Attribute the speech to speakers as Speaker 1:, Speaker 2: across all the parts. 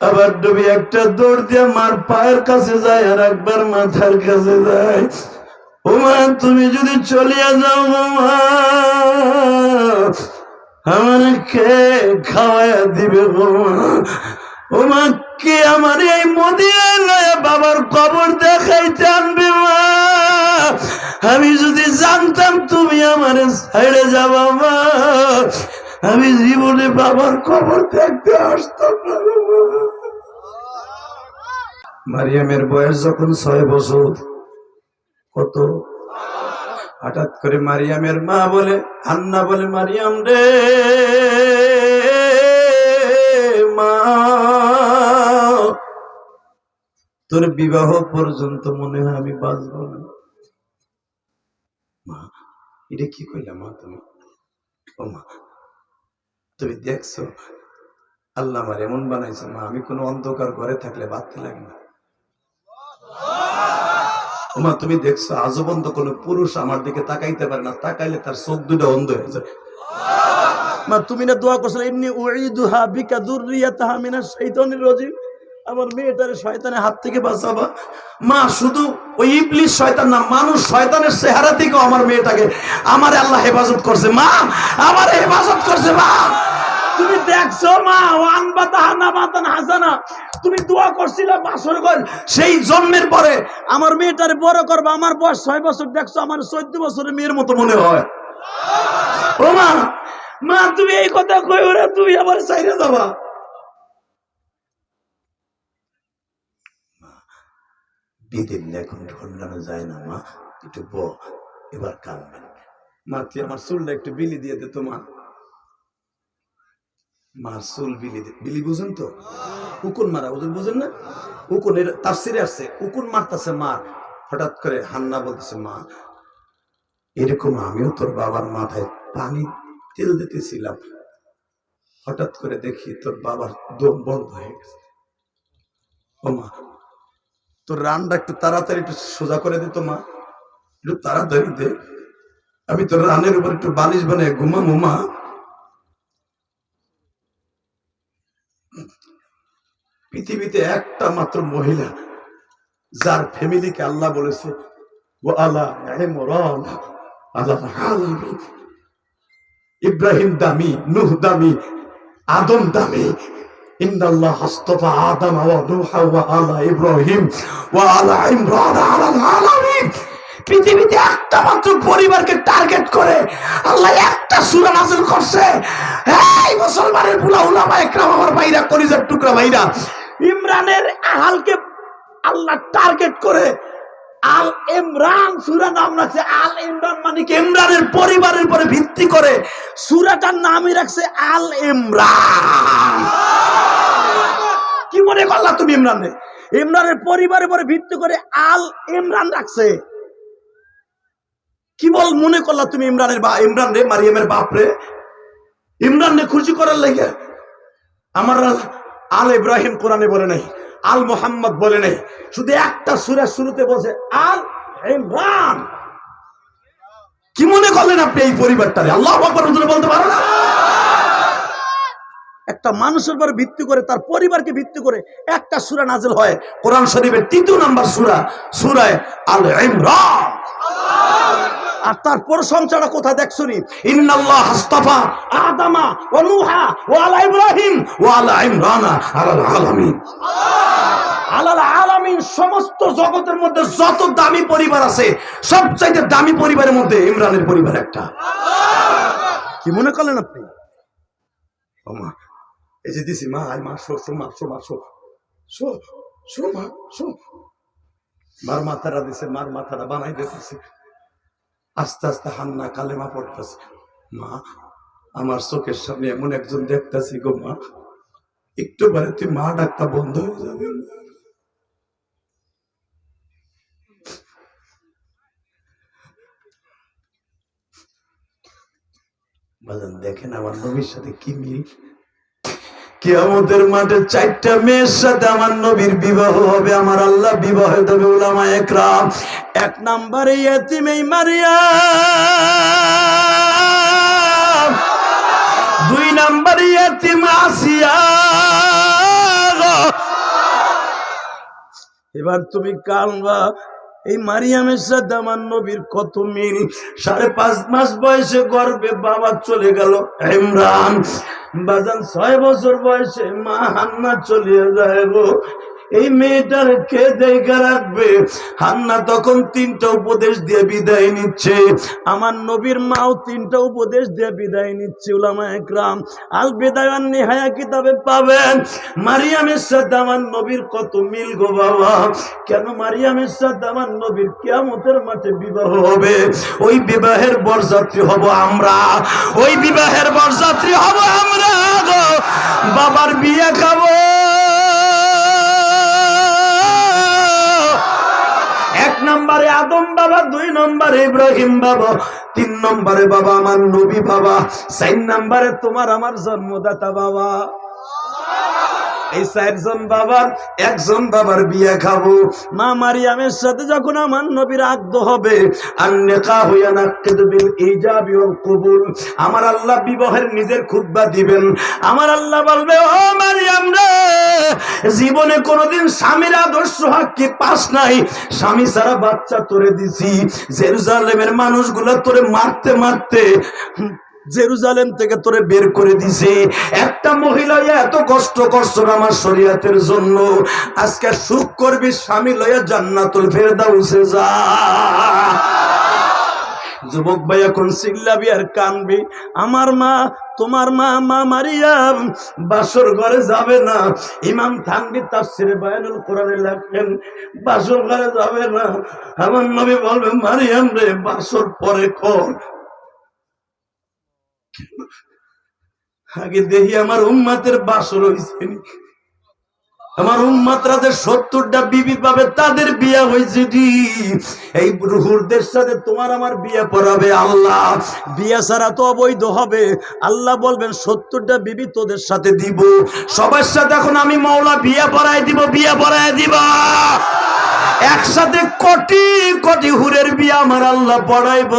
Speaker 1: আবার ডুবি একটা দৌড় দিয়ে মার পায়ের কাছে যায় আর একবার মাথার কাছে যায়। ওমা তুমি যদি চলিয়া যাও আমার কে খাওয়াইয়া দিবে ওমা কে আমার এই মদিনায় লয়ে বাবার কবর দেখাইতে আনবে মা আমি যদি জানতাম তুমি আমার সাইডে যাবা মা আমি জীবনে বাবার কবর দেখতে আসতাম না মারিয়ামের বয়স যখন ছয় বছর, কত? হঠাৎ করে মারিয়ামের মা বলে, হান্না বলে, মারিয়াম রে, মা, তোর বিবাহ পর্যন্ত মনে হয় আমি বাঁচব না। মা, এটা কি কইলা মা তুমি? ও মা তুমি দেখছ, আল্লাহ আমার এমন বানাইছে, মা, আমি কোনো অন্ধকার ঘরে থাকলে বাঁধতে লাগে না। ওমা, তুমি দেখছ আজও পর্যন্ত কোনো পুরুষ আমার দিকে তাকাইতে পারে না, তাকাইলে তার চোখ দুটো অন্ধ হয়ে যায় মা, তুমি না দোয়া করছ এমনি উইদুহা বিকা দুররিয়াতাহা মিনাশ শাইতানির রাজিম। আমার মেয়েটারে শয়তানের হাত থেকে বাঁচাবা। মা, শুধু ওই ইবলিশ শয়তান না, মানুষ শয়তানের চেহারা থেকেও আমার মেয়েটাকে, আমার আল্লাহ হেফাজত করছে। মা, আমার হেফাজত করছে, মা। তুমি দেখছ, মা, ওয়ান বাতাহানা বাতান হাসানা। তুমি দোয়া করছিলে, বাসর কর সেই জন্মের পরে আমার মেয়েটারে বড় করবা। আমার বয়স ছয় বছর, দেখছ, আমার চোদ্দ বছরের মেয়ের মতো মনে হয়। ও মা মা, তুমি এই কথা কই ওরা? তুমি আমার সাইরে যাবা। বিদিন এখন ঢন্ডানো যায় না, মা। একটু ব এবার কাঁদবেন মা, তুই আমার চুলটা একটু বিলি দিয়ে দে তো মা মার বিলি বিলি বুঝেন তো? উকুন মারা, ওদের বুঝেন না? উকুন, এর তার সিরে আসছে, উকুন মারতেছে মা, হঠাৎ করে হান্না বলতেছে, মা, এরকম আমিও তোর বাবার মাথায় পানি তেল দিতেছিলাম। হঠাৎ করে দেখি তোর বাবার দম বন্ধ হয়ে গেছে। ও মা, তোর রানটা একটু তাড়াতাড়ি একটু সোজা করে দিত মা, একটু তাড়াতাড়ি দে। আমি তোর রানের উপর একটু বালিশ বানিয়ে ঘুমামো মা। পৃথিবীতে একটা মাত্র মহিলা, যার ফ্যামিলিকে আল্লাহ বলেছে ও আল্লাহ আল্লাহ ইব্রাহিম দামি, নূহ দামি, আদম দামি। আলা পৃথিবীতে একটা মাত্র আল্লাহ একটা করছে। টুকরা ভাইরা ইমরানের আহালকে আল্লাহ টার্গেট করে আল ইমরান, সূরা নাম রাখছে আল ইমরান মানে কি? ইমরানের পরিবারের উপরে ভিত্তি করে সূরাটার নামই রাখছে আল ইমরান। কি মনে করলা তুমি ইমরানের ইমরানের পরিবারের উপরে ভিত্তি করে আল ইমরান রাখছে। কি বল মনে করলা তুমি ইমরানের বা ইমরান রে, মারিয়ামের বাপ রে? ইমরান রে খুশি করার লেগে আমার আল ইব্রাহিম কোরআনে বলে নাই, আল মোহাম্মদ বলে নাই, শুধু একটা সুরের শুরুতে বলছে, আল ইমরান। কি মনে করলেন আপনি এই পরিবারটারে? আল্লাহ বলতে পারো না? একটা মানুষের উপর ভিত্তি করে, তার পরিবারকে ভিত্তি করে একটা সুরা নাজিল হয়। কোরআন শরীফের তৃতীয় নাম্বার সুরা, সুরায় আল ইমরান। আর তারপর সংসারটা কোথায় দেখছ নি? ইন্নাল্লাহ হাস্তাফা আদামা ওয়া আলা ইব্রাহিম আলা আলাল আলামিন। আলাল আলামিন সমস্ত জগতের মধ্যে যত দামি পরিবার আছে, সবচাইতে দামি পরিবারের মধ্যে ইমরানের পরিবার একটা। কি মনে করলেন আপনি? ও মা, এই যে দিছি, মা, আয় মা মা মা মা মার মাথাটা দিছে, মার মাথাটা বানাই দিতেছে। আস্তে আস্তে হান্না কালেমা পড়তেছে। মা, আমার চোখের সামনে এমন একজন দেখতেছি গো মা, একটু পরে তুই মা ডাক্তার বন্ধ হয়ে যাবে। দেখেন আমার নবীর সাথে কি মিল? কিয়ামতের মাঠে চারটা মেয়ের সাথে আমার নবীর বিবাহ হবে, আমার আল্লাহ বিবাহ দেবে ওলামা একরাম। এক নম্বরে ইয়েতিম এই মারিয়া। দুই নম্বরে ইয়েতিম আসিয়া। এবার তুমি কানবা, এই মারিয়ামের সাথে আমার নবীর কত মিল সাড়ে পাঁচ মাস বয়সে গর্বে বাবা চলে গেল, ইমরান। বাজান ছয় বছর বয়সে মা হান্না চলিয়ে যায় গো। এই মেয়েটার কে দেখে রাখবে হান্না তখন তিনটা উপদেশ দিয়ে বিদায় নিচ্ছে। আমার নবীর মাও তিনটা উপদেশ দিয়ে বিদায় নিচ্ছে, উলামা একরাম। আল বেদায়ান নিহায়া কিতাবে পাবেন। মারিয়ামের সাথে আমার নবীর কত মিল গো বাবা। কেন মারিয়ামের সাথে আমার নবীর কিয়ামতের মাঠে বিবাহ হবে? ওই বিবাহের বরযাত্রী হব আমরা। ওই বিবাহের বরযাত্রী হব আমরা গো। বাবার বিয়ে খাব। নম্বরে আদম বাবা, দুই নম্বরে ইব্রাহিম বাবা, তিন নম্বরে বাবা আমার নবী বাবা, চার নম্বরে তোমার আমার জন্মদাতা বাবা। এই চারজন বাবার, একজন বাবার বিয়ে খাব। মা মারিয়ামের সাথে যখন আমার নবীর আগ্দ হবে, আর নেকা হইয়া না কেদবিল ইজাবি ওয়াল কবুল। আমার আল্লাহ বিবাহের নিজের খুতবা দিবেন। আমার আল্লাহ বলবে, ও মারিয়াম রে, জীবনে কোনোদিন স্বামীর আদর্শ হক কি পাস নাই? স্বামী সারা বাচ্চা তোরে দিছি। জেরুজালেমের মানুষগুলো তোরে মারতে মারতে জেরুজালেম থেকে তোরে বের করে দিছে। একটা মহিলা এত কষ্ট করছ আমার শরীয়তের জন্য। আজকে সুখ করবি স্বামী লইয়া জান্নাতুল ফেরদাউসে যা। যুবক ভাই, এখন চিল্লাবি আর কানবি। আমার মা, তোমার মা মা মারিয়াম, বাসর ঘরে যাবে না। ইমাম থানবি তাফসিরে বায়ানুল কোরআনে লেখেন, বাসর ঘরে যাবে না। আমার নবী বলবে, মারিয়াম রে, বাসর পরে কর আগে দেখি আমার উম্মাতের বাসর হয়েছে নি। আমার উম্মাতরা যে সত্তরটা বিবি পাবে, তাদের বিয়া হয়েছে এই রুহুরদের সাথে তোমার আমার বিয়ে পড়াবে আল্লাহ। বিয়া ছাড়া তো অবৈধ হবে। আল্লাহ বলবেন, সত্তরটা বিবি তোদের সাথে দিব। সবার সাথে এখন আমি মাওলা বিয়া পড়ায় দিব, বিয়া পড়ায় দিব। একসাথে কোটি কোটি হুরের বিয়ে আমার আল্লাহ পড়াইব।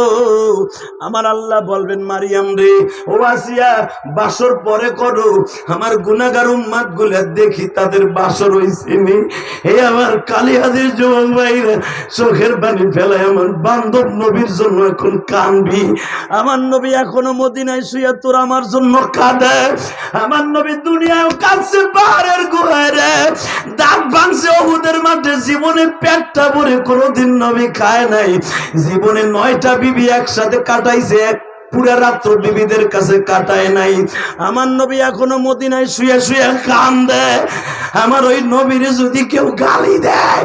Speaker 1: আমার আল্লাহ বলবেন, মারিয়াম রে, ও আসিয়া বাসর পরে করো। আমার গুনাগার উম্মাদগুলা দেখি তাদের বাসর হইছে নি। হে আমার কালিহাদের যুবক ভাইরা, চোখের পানি ফেলায় আমার বান্ধব নবীর জন্য এখন কানবি আমার নবী এখনও মদিনায় শুয়ে তোর আমার জন্য কাঁদে। আমার নবী দুনিয়ায় কাঁদছে পাহাড়ের গুহায় রে। দাঁত ভাঙছে অহুদের মাঠে জীবনে পেটটা ভরে কোনোদিন নবী খায় নাই। জীবনে নয়টা বিবি একসাথে কাটাইছে পুরা রাত্র বিবিদের কাছে কাটায় নাই। আমার নবী এখনও মদিনায় শুয়ে শুয়ে কান দেয় আমার ওই নবীর যদি কেউ গালি দেয়,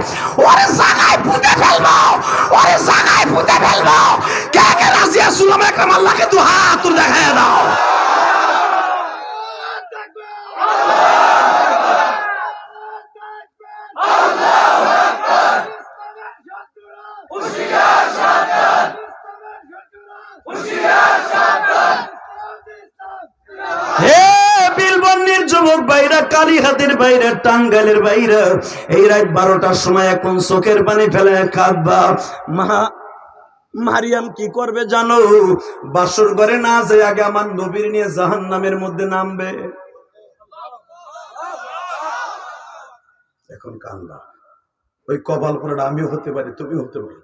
Speaker 1: ওরে জাগায় পুঁতে ফেলব, ওরে জাগায় পুঁতে ফেলব। কে কে রাজি আসলাম একরাম আল্লাহকে তু হাত দেখায় দাও। বাইরা, কালীহাতের বাইরে, টাঙ্গাইলের বাইরে। এই রাত বারোটার সময় এখন চোখের পানি ফেলে কাঁদবা মা, মারিয়াম কি করবে জানো? বাসর ঘরে না যায় আগে আমার নবীর নিয়ে জাহান নামের মধ্যে নামবে। এখন কান্দা ওই কপাল পরে আমিও হতে পারি, তুমিও হতে পারি।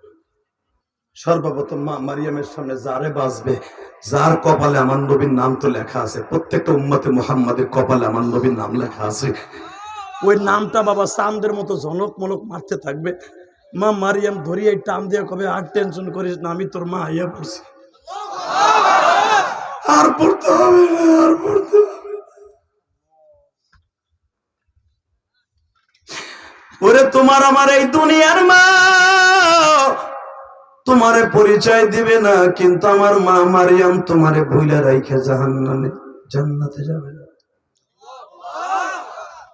Speaker 1: সর্বপ্রথম মা মারিয়ামের সামনে যারে বাঁচবে যার কপালে আমার নবীর নাম তো লেখা আছে, প্রত্যেকটা উম্মতে মুহাম্মাদের কপালে আমার নবীর নাম লেখা আছে। ওই নামটা বাবা চান্দের মতো জনক মনক মারতে থাকবে। মা মারিয়াম, ধরিয়ে টান দিয়ে কবে আর টেনশন করিস না, আমি তোর মা আইয়া পড়ছি। আর পড়তে হবে আর পড়তে ওরে তোমার আমার এই দুনিয়ার মা। তোমারে পরিচয় দিবে না, কিন্তু আমার মা মারিয়াম তোমারে ভুলে রাইখে জাহান্নামে, জান্নাতে যাবে না।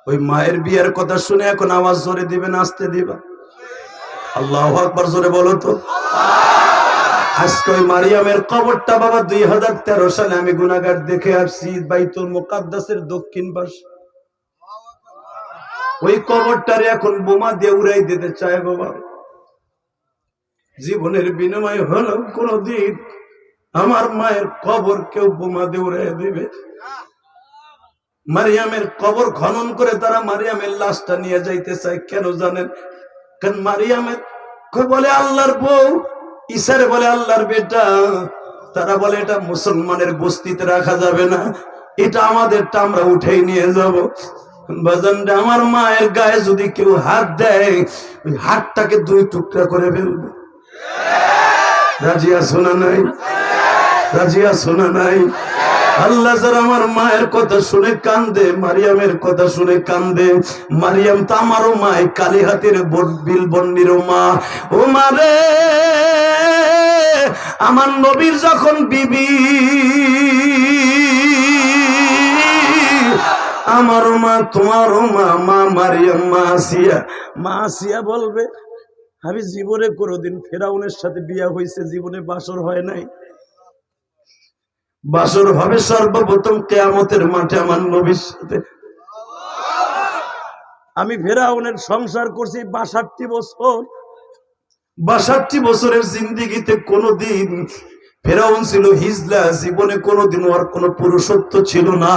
Speaker 1: ওই মায়ের বিয়ের কথা শুনে এখন আওয়াজ জোরে দিবে না, আসতে দিবা। আল্লাহ আকবার জোরে বলো তো। আজকে ওই মারিয়ামের কবরটা বাবা দুই হাজার তেরো সালে আমি গুনাগার দেখে আসছি, বাইতুল মোকাদ্দাসের দক্ষিণ পাশে। ওই কবরটারে এখন বোমা দিয়ে উড়াই দিতে চায় বাবা। জীবনের বিনিময় হলো কোনদিন। আমার মায়ের কবর কেউ বোমা দিয়ে উড়াই দিবে। মারিয়ামের কবর খনন করে তারা মারিয়ামের লাশটা নিয়ে যাইতে চায়, কেন জানেন? কারণ মারিয়ামের বলে আল্লাহর বউ, ঈশারে বলে আল্লাহর বেটা। তারা বলে, এটা মুসলমানের বস্তিতে রাখা যাবে না। এটা আমাদেরটা আমরা উঠেই নিয়ে যাব। আমার মায়ের গায়ে যদি কেউ হাত দেয়, ওই হাতটাকে দুই টুকরা করে ফেলবে। রাজিয়া শোনা নাই? রাজিয়া শোনা নাই? আল্লাহ স্যার আমার মায়ের কথা শুনে কান্দে, মারিয়ামের কথা শুনে কান্দে। মারিয়াম তো আমারও মায় বিল মা। ও মারে আমার নবীর যখন বিবি, আমারও মা, তোমারও মা মা মারিয়াম, মা আসিয়া মা আসিয়া বলবে আমি জীবনে কোনোদিন ফেরাউনের সাথে বিয়া হয়েছে জীবনে বাসর হয় নাই। বাসর হবে সর্বপ্রথম কেয়ামতের মাঠে আমার নবীর সাথে। আমি ফেরাউনের সংসার করছি বাষট্টি বছর। বাষট্টি বছরের জিন্দিগিতে কোনোদিন ফেরাউন ছিল হিজলা, জীবনে কোনোদিন ওর কোনো পুরুষত্ব ছিল না।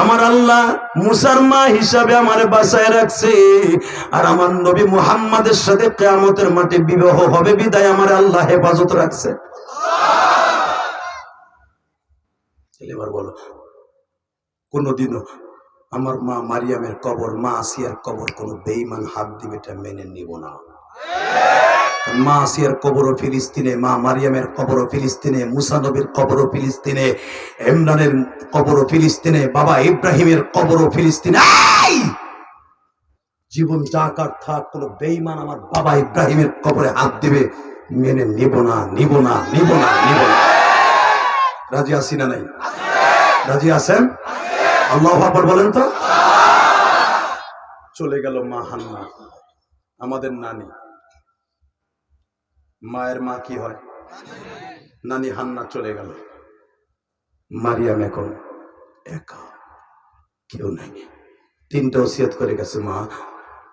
Speaker 1: আমার আল্লাহ মুসার মা হিসাবে আমারে বাঁচায় রাখছে। আর আমার নবী মুহাম্মাদের সাথে কেয়ামতের মাঠে বিবাহ হবে, বিদায় আমার আল্লাহ হেফাজত রাখছে। এবার বলো, কোনোদিনও আমার মা মারিয়ামের কবর, মা আসিয়ার কবর কোনো বেইমান হাত দিবে এটা মেনে নিব না। মা আসিয়ার কবর ফিলিস্তিনে, মা মারিয়ামের কবর ফিলিস্তিনে মুসানবীর কবর ফিলিস্তিনে, ইমরানের কবর ফিলিস্তিনে, বাবা ইব্রাহিমের কবর ফিলিস্তিনে! জীবন যাকার থাক, কোনো বেইমান আমার বাবা ইব্রাহিমের কবরে হাত দিবে, মেনে নিব না নিব না নিব না নিব না। রাজি আছি না নাই? রাজি আছেন? আল্লাহ আকবর বলেন তো। চলে গেল মা হান্না, আমাদের নানি। মায়ের মা কি হয়? নানি হান্না চলে গেল। মারিয়াম এখন একা। কেউ নাই। তিনটা ওসিয়ত করে গেছে মা।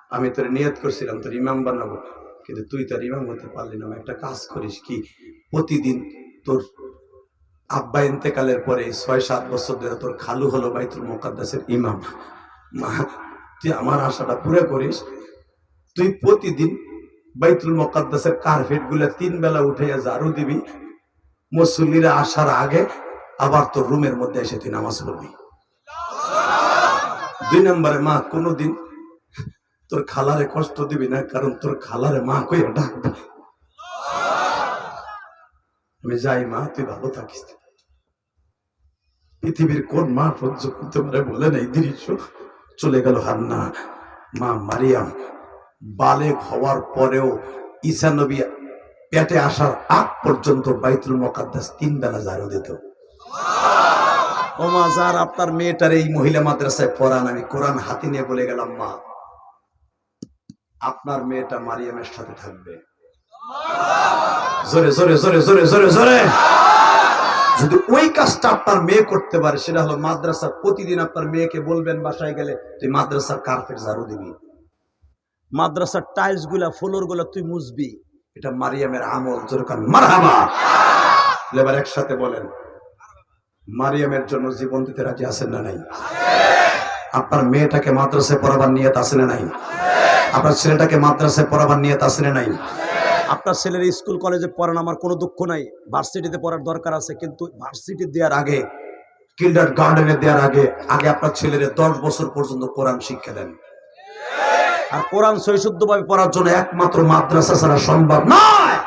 Speaker 1: আমি তোর নিয়ত করছিলাম, তোর ইমাম বানাবো। কিন্তু তুই তার ইমাম হতে পারলি না। একটা কাজ করিস কি? প্রতিদিন তোর আব্বা ইন্তেকালের পরে ছয়, সাত বছর ধরে তোর খালু হলো বাইতুল মোকাদ্দাসের ইমাম। মা, তুই আমার আশাটা পুরো করিস। তুই প্রতিদিন বাইতুল মোকাদ্দাসের কার্পেটগুলা তিন বেলা উঠে ঝাড়ু দিবি, মুসল্লিরা আসার আগে আবার তোর রুমের মধ্যে এসে তুই নামাজ পড়বি। দুই নম্বরে মা, কোনোদিন তোর খালারে কষ্ট দিবি না, কারণ তোর খালারে মা কই ডাকবে। আমি যাই মা, তুই ভালো থাকিস। পৃথিবীর কোন মা সহ্য করতে বলে নাই, দৃশ্য চলে গেল হান্না। মা মারিয়াম বালেক হওয়ার পরেও ঈসা নবী পেটে আসার আগ পর্যন্ত বাইতুল মোকাদ্দাস তিন বেলা জারো দিত। ও মা যার আপনার মেয়েটার এই মহিলা মাদ্রাসায় পড়ান, আমি কোরআন হাতে নিয়ে বলে গেলাম, মা, আপনার মেয়েটা মারিয়ামের সাথে থাকবে। জোরে জোরে জোরে জোরে জোরে জোরে। যদি ওই কাজটা আপনার মেয়ে করতে পারে, সেটা হলো মাদ্রাসা প্রতিদিন আপনার মেয়েকে বলবেন বাসায় গেলে, তুই মাদ্রাসার কার্পেট ঝাড়ু দিবি। মাদ্রাসার টাইলসগুলা ফ্লোরগুলা তুই মুছবি। এটা মারিয়ামের আমল যেরকম মারহাবা। এবার একসাথে বলেন মারিয়ামের জন্য জীবন দিতে রাজি আছেন না নাই? আপনার মেয়েটাকে মাদ্রাসায় পড়াবার নিয়ত আছে না নাই? আপনার ছেলেটাকে মাদ্রাসায় পড়াবার নিয়ত আছে না নাই? আপনার ছেলের স্কুল কলেজে পড়ান আমার কোনো দুঃখ নাই। ভার্সিটিতে পড়ার দরকার আছে কিন্তু ভার্সিটি দেওয়ার আগে কিল্ডার গার্ডেনে দেওয়ার আগে আগে আপনার ছেলের দশ বছর পর্যন্ত কোরআন শিক্ষা দেন। আর কোরআন সৈশুদ্ধভাবে পড়ার জন্য একমাত্র মাদ্রাসা ছাড়া সম্ভব নয়।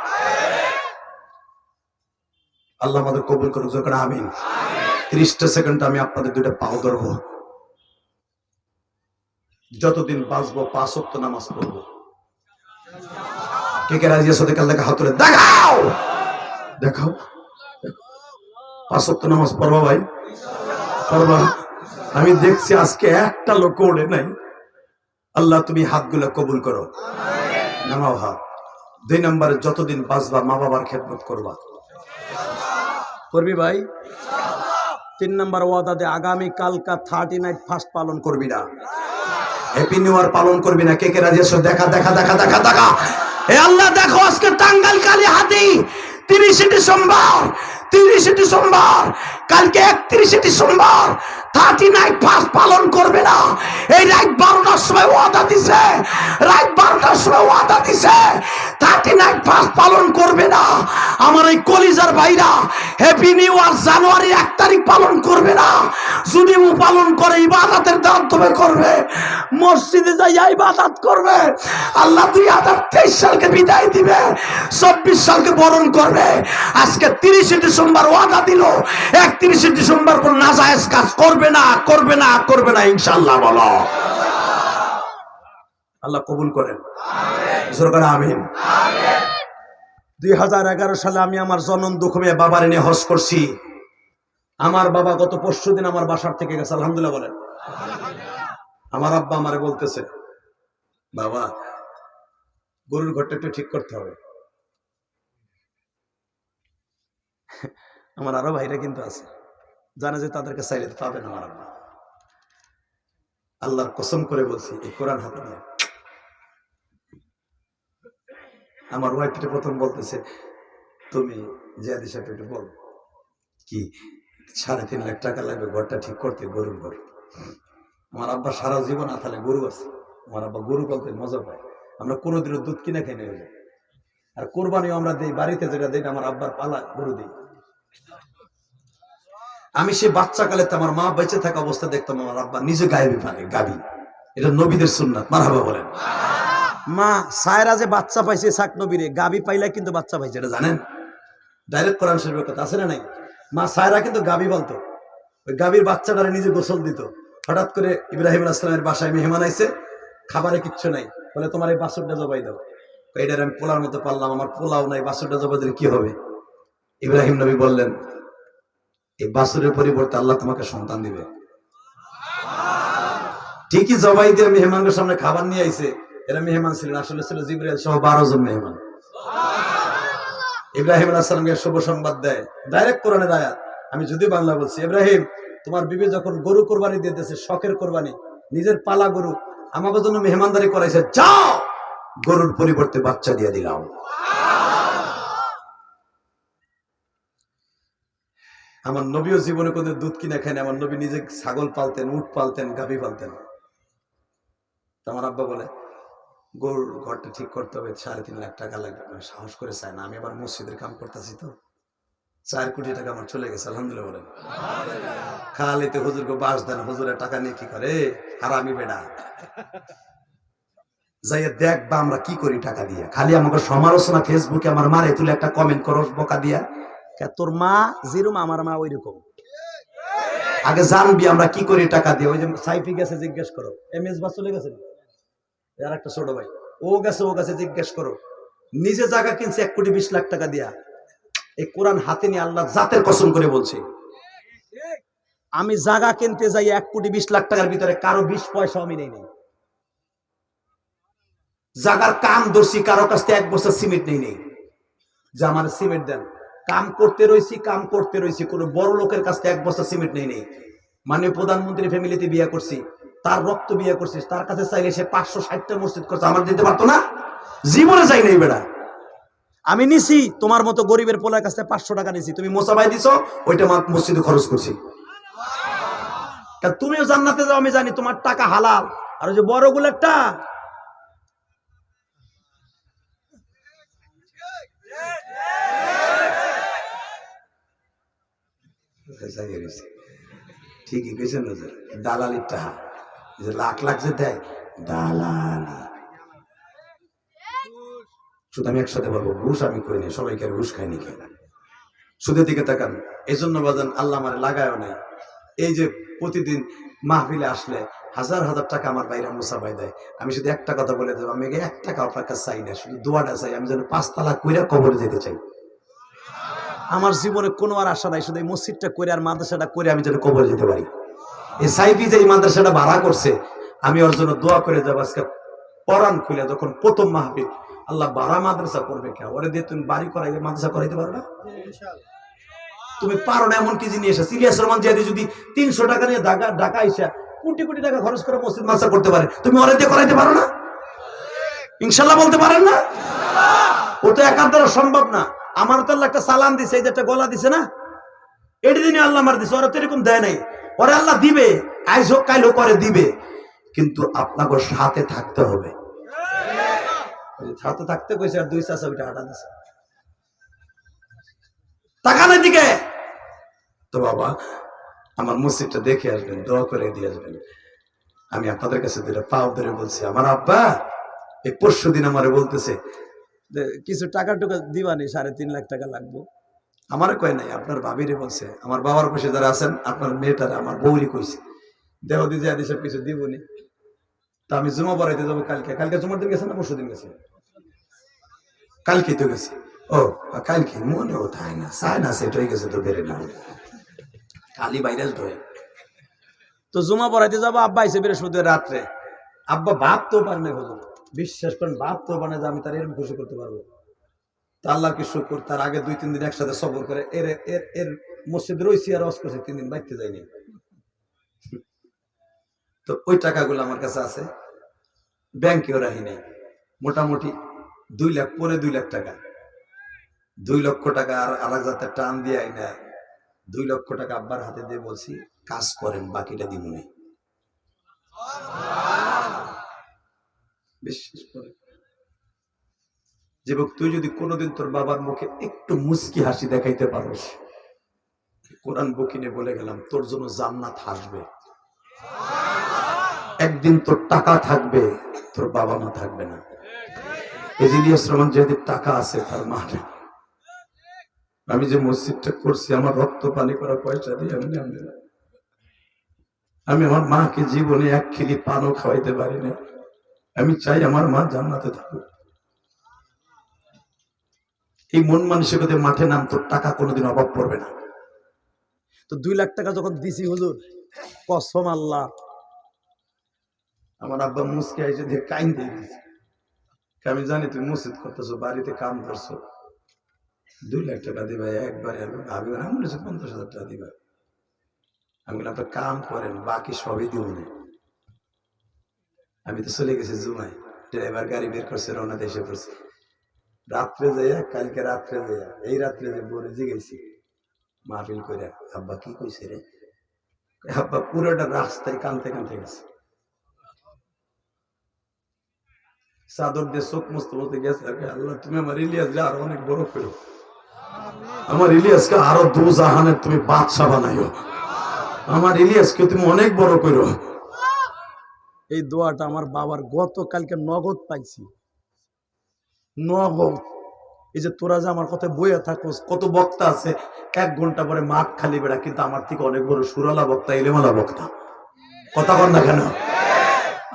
Speaker 1: আল্লাহ আমাদের কবুল করুক যখন আমিন। ত্রিশটা সেকেন্ড আমি আপনাদের দুইটা পাও ধরবো। যতদিন বাঁচবো, পাঁচ অক্ত নামাজ পড়ব। কে কে রাজি আছো দেখাল দেখা হাতুরে দেখাও! দেখাও পাঁচ নামাজ পড়বা ভাই? পড়বা? আমি দেখছি আজকে একটা লোক ওড়ে নাই। আল্লাহ তুমি হাতগুলো কবুল করো। নামাও হাত দুই নম্বরে যতদিন বাঁচবা, মা বাবার খেদমত করবা। করবি ভাই? তিন নম্বর ওয়াদা দে, আগামী কালকা থার্টি নাইট ফার্স্ট পালন করবি না। হ্যাপি নিউ ইয়ার পালন করবি না। কে কে রাজি দেখা দেখা দেখা দেখা দেখা। এ আল্লাহ, দেখো আজকে টাঙ্গাল কালী হাতি। তিরিশে ডিসেম্বর তিরিশে ডিসেম্বর, কালকে একত্রিশে ডিসেম্বর। থার্টি নাইট ফাস্ট পালন করবে না। এই রাত বারোটার সময় ওয়াদা দিছে। রাত বারোটার সময় ওয়াদা দিছে। থার্টি নাইট ফাস্ট পালন করবে না। আমার এই কলিজার ভাইরা হ্যাপি নিউ ইয়ার জানুয়ারি এক তারিখ পালন করবে না। যদি পালন করে, ইবাদতের মাধ্যমে করবে, মসজিদে যাইয়া ইবাদত করবে, আল্লাহ দুই হাজার তেইশ সালকে বিদায় দিবে, চব্বিশ সালকে বরণ করবে। আজকে তিরিশে ডিসেম্বর ওয়াদা দিল, একত্রিশে ডিসেম্বর কোন নাজায়েজ কাজ করবে না করবে না করবে না ইনশাল্লাহ বলো। আল্লাহ কবুল করেন। সরকার আমিন। দুই হাজার এগারো সালে আমি আমার জনন দুঃখ মেয়ে বাবার এনে হজ করছি। আমার বাবা গত পরশু দিন আমার বাসার থেকে গেছে, আলহামদুলিল্লাহ বলেন। আমার আব্বা আমারে বলতেছে, বাবা, গরুর ঘরটা একটু ঠিক করতে হবে। আমার আরও ভাইরা কিন্তু আছে, জানে যে তাদেরকে চাইলে আমার আব্বা। আল্লাহর কসম করে বলছি, এই কোরআন হাতে নিয়ে। আমার ওয়াইফটা প্রথম বলতেছে তুমি জিয়াদি সাহেব একটু বল কি সাড়ে তিন লাখ টাকা লাগবে ঘরটা ঠিক করতে গরুর ঘর? আমার আব্বা সারা জীবন আথালে গরু আছে। আমার আব্বা গরু পালতে মজা পায়। আমরা কোনোদিনও দুধ কিনে খাই নেই আর কোরবানিও আমরা দিই বাড়িতে যেটা দিই না, আমার আব্বার পালা গরু দিই। আমি সে বাচ্চা কালে আমার মা বেঁচে থাকা অবস্থা দেখতাম আমার আব্বা নিজে গায়েবি পালে গাবি। এটা নবীদের সুন্নাত মারহাবা বলেন। মা, সায়রা যে বাচ্চা পাইছে শাক নবীরে, গাবি পাইলে কিন্তু বাচ্চা পাইছে, এটা জানেন? ডাইরেক্ট কোরআন শরীফের কথা, আছে না নাই? মা, সায়রা কিন্তু গাবি বলতো। ওই গাবির বাচ্চাটারে নিজে গোসল দিত। হঠাৎ করে ইব্রাহিম আসলামের বাসায় মেহমান আইছে, খাবারে কিচ্ছু নাই। বলে, তোমার এই বাসুরটা জবাই দাও। এইটার আমি পোলার মতো পারলাম, আমার পোলাও নাই, বাসুরটা জবাই দিলে কি হবে? ইব্রাহিম নবী বললেন, এই বাসুরের পরিবর্তে আল্লাহ তোমাকে সন্তান দিবে। ঠিকই জবাই দিয়ে মেহমানদের সামনে খাবার নিয়ে আইছে। এরা মেহমান ছিলেন, আসলে ছিল জিব্রাইল সহ বারো জন মেহমান। ইব্রাহিম আলাহামকে শুভ সংবাদ দেয়। ডাইরেক্ট কোরআনের আয়াত। আমি যদি বাংলা বলছি, ইব্রাহিম, তোমার বিবি যখন গরু কোরবানি দিতেছে, শখের কোরবানি, নিজের পালা গরু আমাকে জন্য মেহমানদারি করাইছে, যাও, গরুর পরিবর্তে বাচ্চা দিয়ে দিলাম। আমার নবীও জীবনে কোনো দুধ কিনে খায় আমার নবী নিজে ছাগল পালতেন, উট পালতেন, গাভী পালতেন। আমার আব্বা বলে গরুর ঘরটা ঠিক করতে হবে, সাড়ে তিন লাখ টাকা লাগবে। সাহস করে চাই না। আমি আবার মসজিদের কাম করতেছি তো। চার কোটি টাকা আমার চলে গেছে, আলহামদুলিল্লাহ বলেন। খালিতে হুজুরকে বাস দেন, হুজুরের টাকা নিয়ে কি করে? হারামি বেড়া। যাইয়ে দেখ বা আমরা কি করি টাকা দিয়ে। খালি আমাকে সমালোচনা ফেসবুকে আমার মারে তুলে একটা কমেন্ট করো বোকা দিয়া। তোর মা যেরকম আমার মা ওই রকম আগে জানবি আমরা কি করি টাকা দিয়ে। ওই যে সাইফি গেছে, জিজ্ঞেস করো। এম এস বা চলে গেছে আর একটা ছোট ভাই। ও গেছে ও গেছে, জিজ্ঞেস করো। নিজে জায়গা কিনছে এক কোটি বিশ লাখ টাকা দিয়া। এই কোরআন হাতে নিয়ে আল্লাহ জাতের কসম করে বলছে। আমি জায়গা কিনতে যাই এক কোটি বিশ লাখ টাকার ভিতরে, কারও বিশ পয়সা আমি নেই নেই। জাগার কাম দর্শি কারও কাছ থেকে এক বছর সিমেন্ট নেই নেই। যে আমার সিমেন্ট দেন। কাম করতে রয়েছি কাম করতে রয়েছি কোনো বড় লোকের কাছ থেকে এক বছর সিমেন্ট নেই নেই। মানে প্রধানমন্ত্রী ফ্যামিলিতে বিয়ে করছি। তার রক্ত বিয়ে করছিস, তার কাছে চাইলে সে পাঁচশো ষাটটা মসজিদ করছে, আমার দিতে পারতো না? জীবনে চাই নেই বেড়া। আমি নিছি, তোমার মতো গরিবের পোলার কাছে পাঁচশো টাকা নিছি, তুমি মোসাবাই দিছ, ওইটা মসজিদে খরচ করছি। তুমিও জান্নাতে যাও, আমি জানি তোমার টাকা হালাল। আর ওই যে বড় গুলেরটা ঠিকই কেছেন দালালির টাকা যে লাখ লাখ যে দেয়, দালালি। শুধু আমি একসাথে বলব, ঘুষ আমি করিনি সবাইকে ঘুষ খাইনি কে সুদের দিকে তাকান এই জন্য বাজান আল্লাহ আমার লাগায়ও নাই। এই যে প্রতিদিন মাহফিলে আসলে হাজার হাজার টাকা আমার বাইরে মুসাফাই দেয়। আমি শুধু একটা কথা বলে দেবো, আমি এক টাকা আপনার কাছে চাই না, শুধু দোয়াটা চাই, আমি যেন পাঁচ তালা কইরা কবরে যেতে চাই। আমার জীবনে কোনো আর আশা নাই, শুধু এই মসজিদটা করে আর মাদ্রাসাটা করে আমি যেন কবরে যেতে পারি। সাইফি যে এই মাদ্রাসাটা ভাড়া করছে, আমি ওর জন্য দোয়া করে যাব আজকে পরাণ খুলে যখন প্রথম মাহফিল। আল্লাহ বাড়া মাদ্রাসা করবে কে? ওরে দিয়ে তুমি বাড়ি করাই, মাদ্রাসা করাইতে পারো না? তুমি পারো না এমন কি জিনিস এসে? সিরিয়াস রহমান জিয়াদি যদি তিনশো টাকা নিয়ে ঢাকা ঢাকা এসে কোটি কোটি টাকা খরচ করে মসজিদ মাদ্রাসা করতে পারে, তুমি ওরে দিয়ে করাইতে পারো না? ইনশাল্লাহ বলতে পারেন না? ও তো একার দ্বারা সম্ভব না। আমার তো আল্লাহ একটা সালাম দিছে, এই যে একটা গলা দিছে না? এটি দিনে আল্লাহ মার দিছে, ওরা তো এরকম দেয় নাই। ওরে আল্লাহ দিবে, আইজ হোক, কাইল করে দিবে। কিন্তু আপনাকে সাথে থাকতে হবে। সাথে থাকতে কইছে, আর দুই চাষা ওইটা হাঁটা দিছে। তাকানের দিকে তো বাবা, আমার মসজিদটা দেখে আসবেন, দোয়া করে দিয়ে আসবেন। আমি আপনাদের কাছে দুটা পাও ধরে বলছি, আমার আব্বা, এই পরশু দিন আমারে বলতেছে কিছু টাকা টুকা দিবানি, সাড়ে তিন লাখ টাকা লাগবে। আমারও কয় নাই, আপনার ভাবিরে বলছে, আমার বাবার পাশে যারা আছেন, আপনার মেয়েটারা আমার বৌরি কইছে। দেহ দিদি আদি সব কিছু দিবনি। তা আমি জুমা পড়াইতে যাব কালকে। কালকে জমার দিন গেছে না পরশু দিন গেছে? কালকে তো গেছে। ও কালকে মনেও থাকে না, চায় না সেটাই গেছে তো বেড়ে না। কালি ভাইরাস ঢোয়ে তো জমা পড়াইতে যাব, আব্বা আইসে বৃহস্পতিবার রাত্রে। আব্বা ভাবতেও পারে না হুজুর বিশ্বাস করেন ভাবতেও পারে না যে আমি তার এরকম খুশি করতে পারব। তা আল্লাহর কি শুকুর, তার আগে দুই, তিন দিন একসাথে সবর করে, এর এর এর মসজিদ রয়েছি আর অস করছে, তিন দিন বাইতে যায়নি তো ওই টাকাগুলো আমার কাছে আছে, ব্যাংকেও রাখি নেই। মোটামুটি দুই লাখ পরে দুই লাখ টাকা। দুই লক্ষ টাকা আর আলাদা যাতে টান দিয়ে না দুই লক্ষ টাকা আব্বার হাতে দিয়ে বলছি, কাজ করেন, বাকিটা দিব বিশ্বাস করে যে তুই যদি কোনোদিন তোর বাবার মুখে একটু মুস্কি হাসি দেখাইতে পারোস, কোরআন বকিনে বলে গেলাম, তোর জন্য জান্নাত হাসবে। একদিন তোর টাকা থাকবে, তোর বাবা মা থাকবে না। এজিলিয়াস রহমান যেদিন টাকা আছে, তার মা আমি যে মসজিদটা করছি, আমার রক্ত পানি করা পয়সা দিয়ে এমনি এমনি আমি আমার মাকে জীবনে এক খিলি পানও খাওয়াইতে পারি না আমি চাই আমার মা জান্নাতে থাকুক। এই মন মানসিকতার মাঠে নাম তোর টাকা কোনোদিন অভাব পড়বে না।
Speaker 2: তো দুই লাখ টাকা যখন দিছি হুজুর কসম আল্লাহ।
Speaker 1: আমার আব্বা মুসকে আইসে দিয়ে কাইন দিয়ে দিছে। আমি জানি তুই মসজিদ করতেছো বাড়িতে কাম করছ। দুই লাখ টাকা দিবা একবারে আমি ভাবি না মনে হচ্ছে পঞ্চাশ হাজার টাকা দিবা। আমি বললাম আপনার কাম করেন বাকি সবই দিব না। আমি তো চলে গেছি জুমায় ড্রাইভার গাড়ি বের করছে রওনা দেশে পড়ছে। রাত্রে যাইয়া, কালকে রাত্রে যাইয়া, এই রাত্রে যে বলে জিগেছি মাহফিল করে আব্বা, কি কইছে রে? আব্বা, পুরোটা রাস্তায় কানতে কানতে গেছে। চাদর দিয়ে চোখ মুছতে মুছতে গেছে, আর আল্লাহ, তুমি আমার ইলিয়াস আরও অনেক বড় করো। আমার ইলিয়াসকে আরও দু জাহানের তুমি বাদশা বানাইও। আমার ইলিয়াসকে তুমি অনেক বড় করো।
Speaker 2: এই দোয়াটা আমার বাবার গতকালকে নগদ পাইছি। নগদ এই যে তোরা যে আমার কথা বইয়া থাকোস,
Speaker 1: কত বক্তা আছে, এক ঘণ্টা পরে মাঠ খালি বেড়া, কিন্তু আমার থেকে অনেক বড় সুরালা বক্তা, এলেমালা বক্তা। কথা বল না কেন?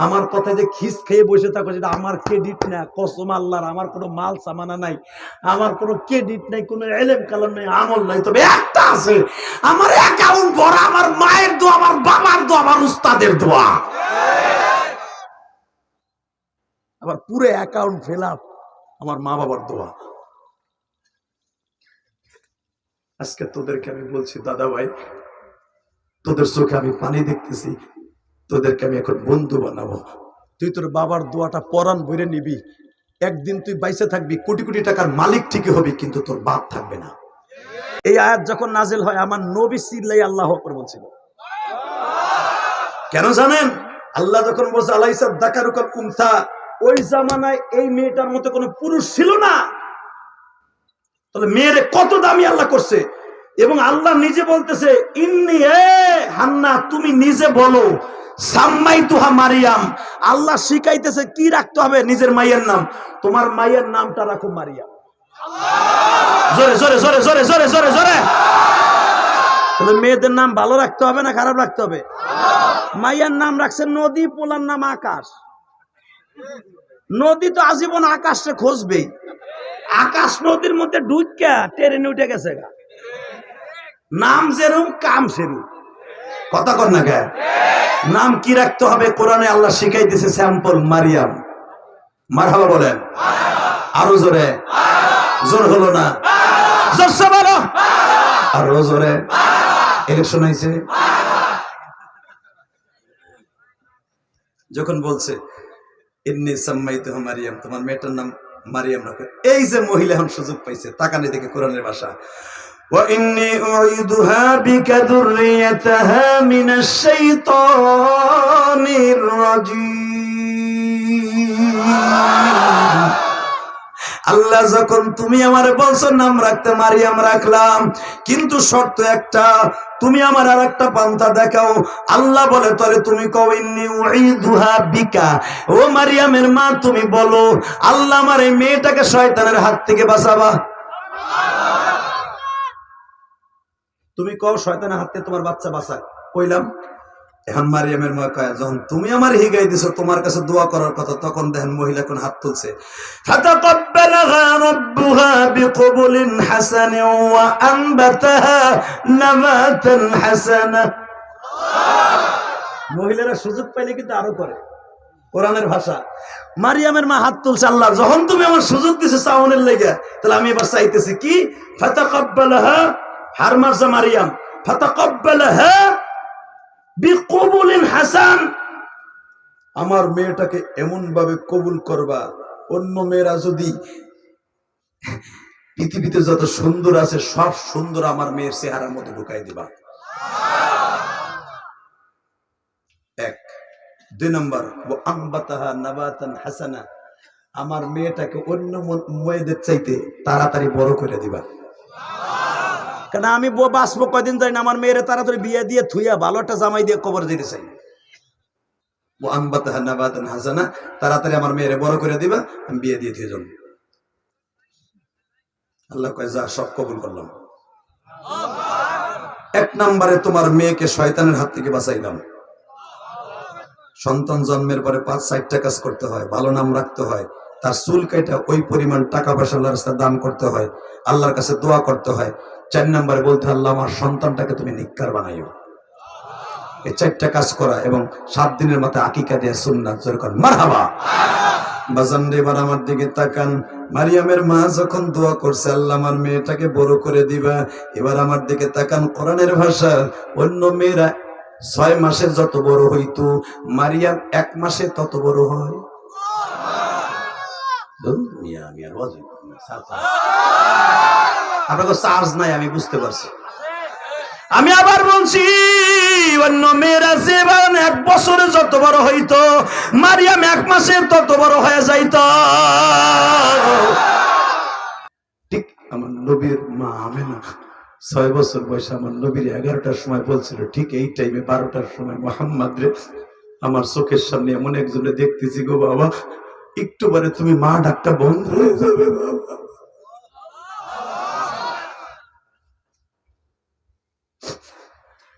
Speaker 2: আমার কথা যে খিস খেয়ে বসে থাকো, সেটা আমার ক্রেডিট না, কসম আল্লাহর, আমার কোনো মাল সামানা নাই, আমার কোনো ক্রেডিট নাই, কোনো এলেম কালাম নাই, আমল নাই, তবে একটা আছে।
Speaker 1: আমার অ্যাকাউন্ট ভরা, আমার মায়ের দোয়া, আমার বাবার দোয়া, আমার উস্তাদের দোয়া।
Speaker 2: আবার পুরো অ্যাকাউন্ট ফেল আপ
Speaker 1: আমার মা বাবার দোয়া। আজকে তোদেরকে আমি বলছি, দাদা ভাই, তোদের চোখে আমি পানি দেখতেছি, তোদেরকে আমি এখন বন্ধু বানাবো।
Speaker 2: তুই তোর বাবার দোয়াটা পরাণ বইরে নিবি। একদিন তুই বাইসে থাকবি,
Speaker 1: কোটি কোটি টাকার মালিক ঠিকই হবে, কিন্তু তোর বাপ থাকবে না।
Speaker 2: এই আয়াত যখন নাজেল হয়, আমার নবী সিল্লাই আল্লাহ আকবার বলছিল।
Speaker 1: কেন জানেন? আল্লাহ যখন বলছে আলাইসাব দাকারুকাল উমথা
Speaker 2: ওই জামানায় এই মেয়েটার মতো কোনো পুরুষ ছিল না।
Speaker 1: তাহলে মেয়েরে কত দামি আল্লাহ করছে। এবং আল্লাহ নিজে বলতেছে, ইন্নি হান্না, তুমি নিজে বলো সাম্মাই তুহা মারিয়াম।
Speaker 2: আল্লাহ শিখাইতেছে, কি রাখতে হবে নিজের মায়ের নাম? তোমার মায়ের নামটা রাখো মারিয়াম।
Speaker 1: জোরে জোরে জোরে জোরে জোরে জোরে জোরে।
Speaker 2: তবে মেয়েদের নাম ভালো রাখতে হবে না খারাপ রাখতে হবে? মাইয়ার নাম রাখছে নদী, পোলার নাম আকাশ। নদী তো আজীবন আকাশে খুঁজবেই আকাশ নদীর মধ্যে ঢুকা ট্রেনে উঠে গেছে গা। নাম যেরম কাম সেরুম
Speaker 1: কথা কর না কে? নাম কি রাখতে হবে? কোরআনে আল্লাহ শিখাইতেছে স্যাম্পল, মারিয়াম। মারহাবা বলেন। আরও জোরে। জোর হলো না। আরও জোরে। ইলেকশন হয়েছে যখন বলছে ইন্নি সাম্মাই তো মারিয়াম তোমার মেয়েটার নাম মারিয়াম রাখো এই যে মহিলা এখন সুযোগ পাইছে তাকানি দেখে কোরআনের ভাষা
Speaker 2: وإني أعيدها بك ذريتها من الشيطان الرجيم আল্লাহ যখন তুমি আমার বলছো, নাম রাখতে মারিয়াম রাখলাম। কিন্তু শর্ত একটা, তুমি আমার আর একটা পান্থা দেখাও। আল্লাহ বলে তবে তুমি বিকা। ও মারিয়ামের মা, তুমি বলো, আল্লাহ আমার এই মেয়েটাকে শয়তানের হাত থেকে বাঁচাবা। তুমি কও, শয়তানের হাত থেকে তোমার বাচ্চা বাঁচায় কইলাম এখন মারিয়ামের মা কয় যখন তুমি আমার হিগাই দিছো তোমার কাছে দোয়া করার কথা তখন দেখেন মহিলা কোন হাত তুলছে فتقبلها ربها بقبول حسن وأنبتها نباتا حسنا মহিলারা সুযোগ পাইলে কিন্তু আরো করে কোরআনের ভাষা মারিয়ামের মা হাত তুলছে আল্লাহ যখন তুমি আমার সুযোগ দিছো চাওনের লেগে তাহলে আমি এবার চাইতেছি কি ফাতাকাব্বালাহা হার মারজা মারিয়াম ফাতাকাব্বালাহা হাসান। আমার মেয়েটাকে এমন ভাবে কবুল করবা, অন্য মেয়েরা যদি পৃথিবীতে যত সুন্দর আছে, সব সুন্দর আমার মেয়ের চেহারার মধ্যে ঢুকাই দিবা। এক। দুই নম্বর নাবাতান হাসানা। আমার মেয়েটাকে অন্য মেয়েদের চাইতে তাড়াতাড়ি বড় করে দিবা। কেন আমি বাঁচবো কয়দিন যাই না, আমার মেয়েরে তাড়াতাড়ি বিয়ে দিয়ে থুইয়া ভালো একটা জামাই দিয়ে কবর দিতে চাই তাড়াতাড়ি আমার মেয়েরে বড় করে দিবা, আমি বিয়ে দিয়ে যাব। আল্লাহ কয়, যা, সব কবুল করলাম। এক নম্বরে তোমার মেয়েকে শয়তানের হাত থেকে বাঁচাইলাম। সন্তান জন্মের পরে পাঁচ ষাটটা কাজ করতে হয়, ভালো নাম রাখতে হয় তার চুল কেটে ওই পরিমাণ টাকা পয়সা আল্লাহর রাস্তায় দান করতে হয়, আল্লাহর কাছে দোয়া করতে হয়। চার নম্বরে বলতে আল্লাহ আমার সন্তানটাকে তুমি নিকার বানাইও। এই চারটা কাজ করা এবং সাত দিনের মাথায় আকিকা দিয়ে মারহাবা! এবার আমার দিকে তাকান। মারিয়ামের মা যখন দোয়া করছে, আল্লাহ আমার মেয়েটাকে বড় করে দিবা। এবার আমার দিকে তাকান কোরআনের ভাষা। অন্য মেয়েরা ছয় মাসে যত বড় হইতো, মারিয়াম এক মাসে তত বড় হয়। চার্জ নাই, আমি বুঝতে পারছি। আমি আবার বলছি, অন্য মেয়েরা যে এক বছরে যত বড় হইতো, মারিয়াম এক মাসে তত বড় হয়ে যাইত। ঠিক আমার নবীর মা না ছয় বছর বয়সে আমার নবীর এগারোটার সময় বলছিল, ঠিক এই টাইমে বারোটার সময় মোহাম্মদ রে, আমার চোখের সামনে এমন একজনে দেখতেছি গো বাবা। একটু পরে তুমি মা ডাকটা বন্ধ হয়ে যাবে বাবা।